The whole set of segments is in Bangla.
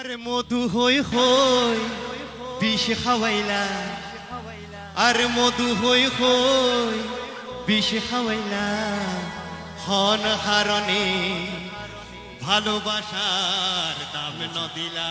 আরে মধু হই হই বিষ খাওয়াইলা। আর মধু হই হই বিষ খাওয়াইলা। হন হারণে ভালোবাসার দাম নদিলা।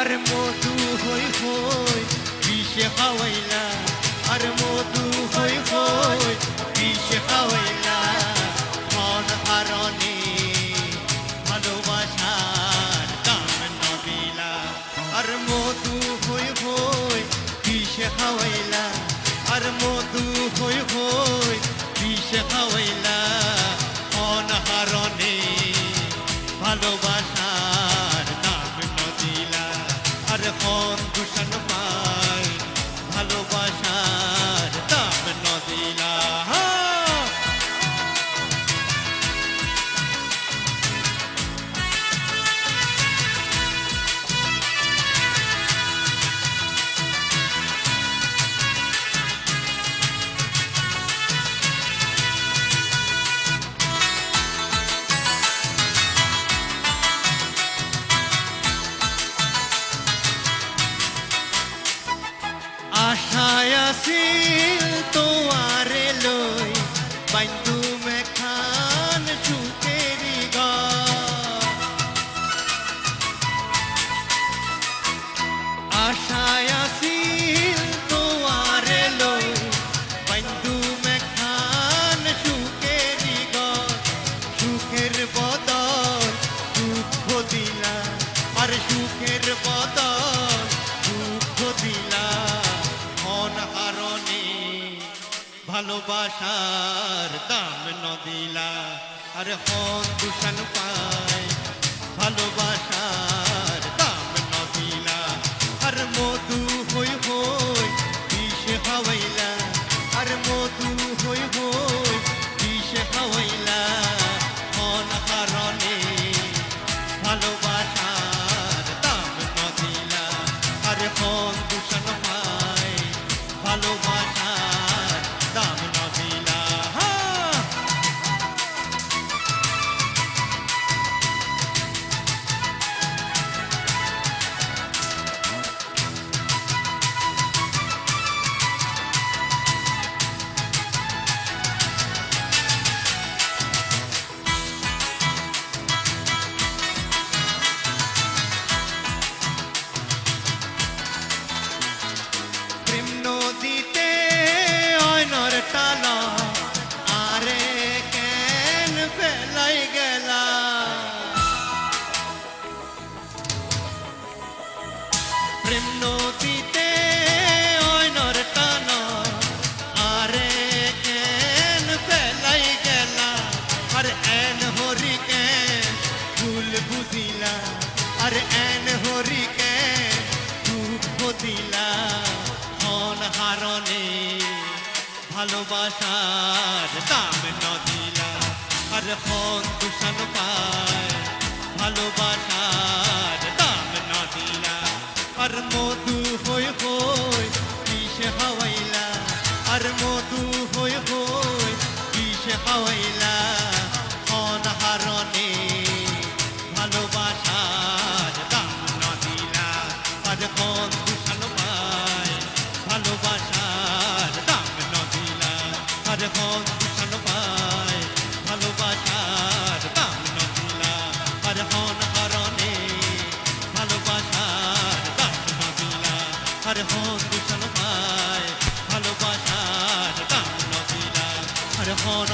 আরে মধু হই হই, বিষে খাওয়াইলা। আরে মধু হই হই, বিষে খাওয়াইলা। মন হারণে ভালোবাসার দাম নদিলা আর মধু হই হই, বিষে খাওয়াইলা। আর মধু হই হই, বিষে খাওয়াইলা। आशायासी तो ভালোবাসার দাম নদীলা আর হন দূষণ পায় ভালোবাসার টানা আরে কেন ফেলাই ভালোবাসার দাম নদিলা। আর হন দূষণ পায়, ভালোবাসার দাম নদিলা। আর মধু হই হই কিসে হাওয়াইলা। আর মধু দূষণ পায় ভালোবাসার দাম নদিলা আর হন হারণে ভালোবাসার দাম নদিলা আর হন দূষণ পায় ভালোবাসার দাম নদিলা আর হন